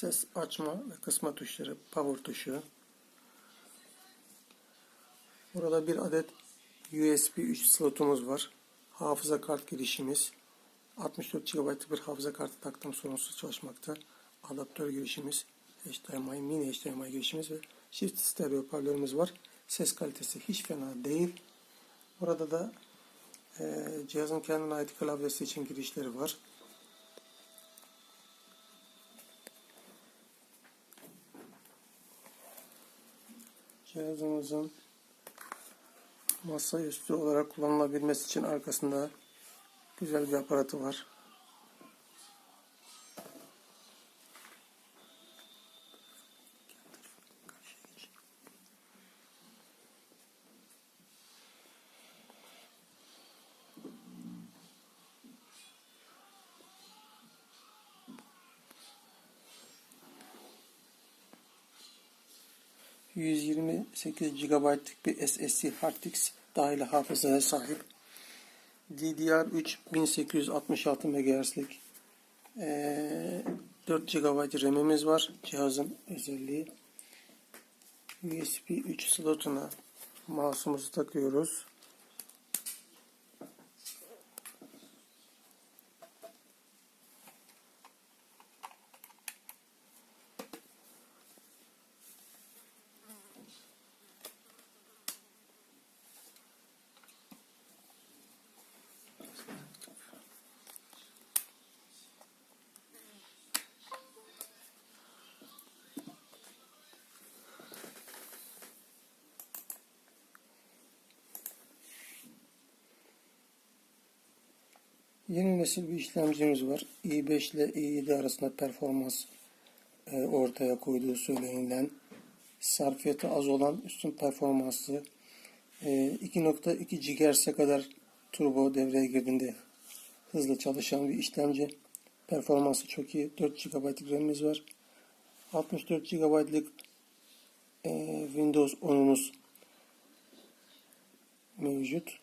ses açma ve kısma tuşları, power tuşu. Burada bir adet USB 3 slotumuz var. Hafıza kart girişimiz. 64 GB bir hafıza kartı taktım sorunsuz çalışmakta. Adaptör girişimiz, HDMI, mini HDMI girişimiz ve çift stereo hoparlörümüz var. Ses kalitesi hiç fena değil. Burada da e, cihazın kendine ait klavyesi için girişleri var. Cihazımızın masaüstü olarak kullanılabilmesi için arkasında güzel bir aparatı var. ...128 GB'lık bir SSD hard disk dahil hafızaya sahip. DDR3 1866 MHz'lik eee, 4 GB RAM'imiz var. Cihazın özelliği. USB 3 slotuna mouse'umuzu takıyoruz. Yeni nesil bir işlemcimiz var. i5 ile i7 arasında performans e, ortaya koyduğu söylenilen sarfiyatı az olan üstün performanslı e, 2.2 GHz'e kadar turbo devreye girdiğinde hızlı çalışan bir işlemci. Performansı çok iyi. 4 GB RAM'imiz var. 64 GB'lık e, Windows 10'umuz mevcut.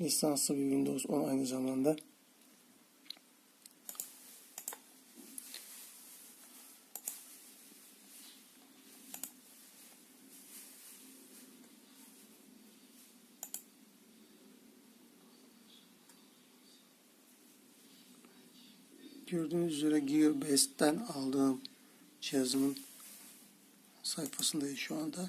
Lisanslı bir Windows 10 aynı zamanda. Gördüğünüz üzere Gearbest'ten aldığım cihazımın sayfasındayız şu anda.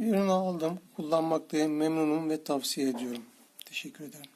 Ürünü aldım, kullanmaktayım, memnunum ve tavsiye ediyorum. Teşekkür ederim.